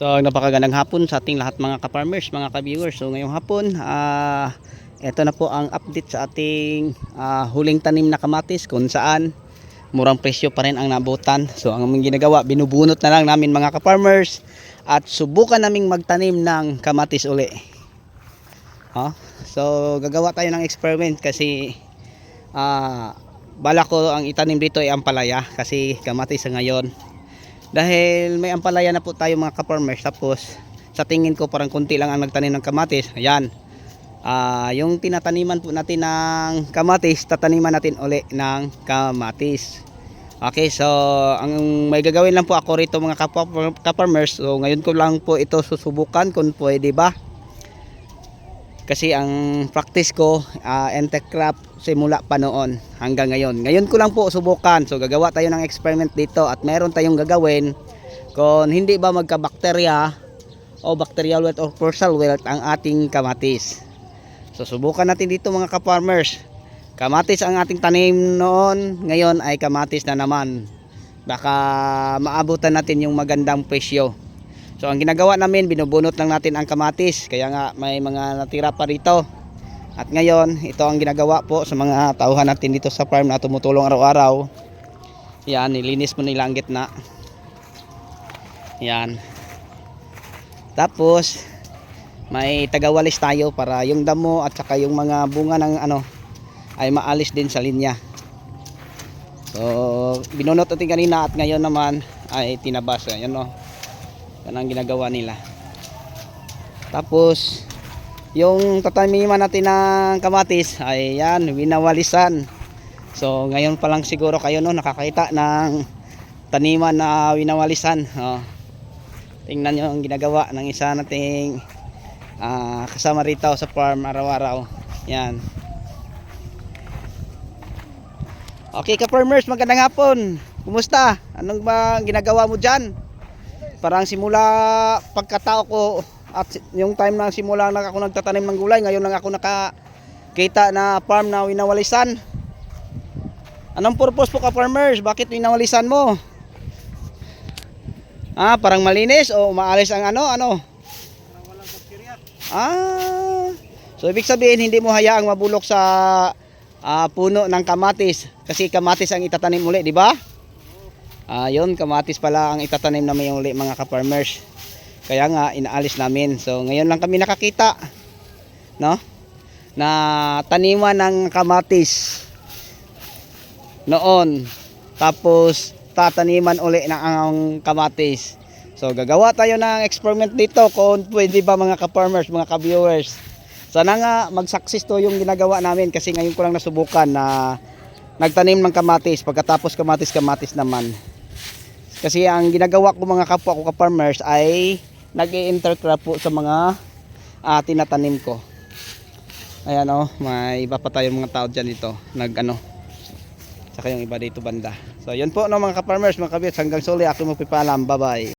So napakagandang hapon sa ating lahat mga ka-farmers, mga ka-viewers. So ngayong hapon, ah ito na po ang update sa ating ah, huling tanim na kamatis kung saan murang presyo pa rin ang nabutan. So ang aming ginagawa, binubunot na lang namin mga ka-farmers at subukan naming magtanim ng kamatis uli. Ha? So gagawa tayo ng experiment kasi ah bala ko ang itanim dito ay ampalaya kasi kamatis sa ngayon dahil may ampalaya na po tayo mga ka-farmers tapos sa tingin ko parang konti lang ang nagtanim ng kamatis. Ayan. Ah, yung tinataniman po natin ng kamatis tataniman natin uli ng kamatis. Okay so ang may gagawin lang po ako rito mga ka-farmers. So ngayon ko lang po ito susubukan kung pwede ba. Kasi ang practice ko uh, craft simula pa noon hanggang ngayon. Ngayon ko lang po subukan. So gagawa tayo ng experiment dito at meron tayong gagawin kung hindi ba magka-bacteria o bacterial wilt or pulsal wilt ang ating kamatis. So subukan natin dito mga ka-farmers. Kamatis ang ating tanim noon. Ngayon ay kamatis na naman. Baka maabutan natin yung magandang presyo. So ang ginagawa namin, binubunot lang natin ang kamatis. Kaya nga may mga natira pa rito. At ngayon, ito ang ginagawa po sa mga tauhan natin dito sa farm na tumutulong araw-araw. Yan, nilinis mo nila ang gitna. Yan. Tapos, may tagawalis tayo para yung damo at saka yung mga bunga ng ano ay maalis din sa linya. So, binunot natin kanina at ngayon naman ay tinabas. Ayan o. Yan ang ginagawa nila. Tapos, yung tataniman natin ng kamatis, ay yan, winawalisan. So, ngayon pa lang siguro kayo no, nakakita ng taniman na winawalisan. Oh. Tingnan nyo ang ginagawa ng isa nating ah, kasama rito sa farm araw-araw. Yan. Okay ka farmers, magandang hapon. Kumusta? Anong ba ginagawa mo dyan? parang simula pagkatao ko at yung time na simula na ako nagtatanim ng gulay ngayon lang ako nakakita na farm na winawalisan. Anong purpose po ka farmers? Bakit winawalisan mo? Ah parang malinis o maalis ang ano ano? Ah so ibig sabihin hindi mo hayaang mabulok sa ah, puno ng kamatis. Kasi kamatis ang itatanim uli di ba? Ayun, kamatis pala ang itatanim namin yung uli mga ka-farmers. Kaya nga inaalis namin. So ngayon lang kami nakakita no? Na taniman ng kamatis noon. Tapos tataniman uli ng ang kamatis. So gagawa tayo ng experiment dito kung pwede ba mga ka-farmers, mga ka-viewers. Sana nga mag-success to yung ginagawa namin kasi ngayon ko lang nasubukan na nagtanim ng kamatis pagkatapos kamatis kamatis naman kasi ang ginagawa ko mga kapwa ko ka-farmers ay nag-i-intercrop po sa mga uh, tinatanim ko. Ayan o, oh, may iba pa tayong mga tao dyan dito. Nag ano, saka yung iba dito banda. So yun po no mga ka-farmers, mga kabits. Hanggang suli, ako mo pipalam. Bye bye.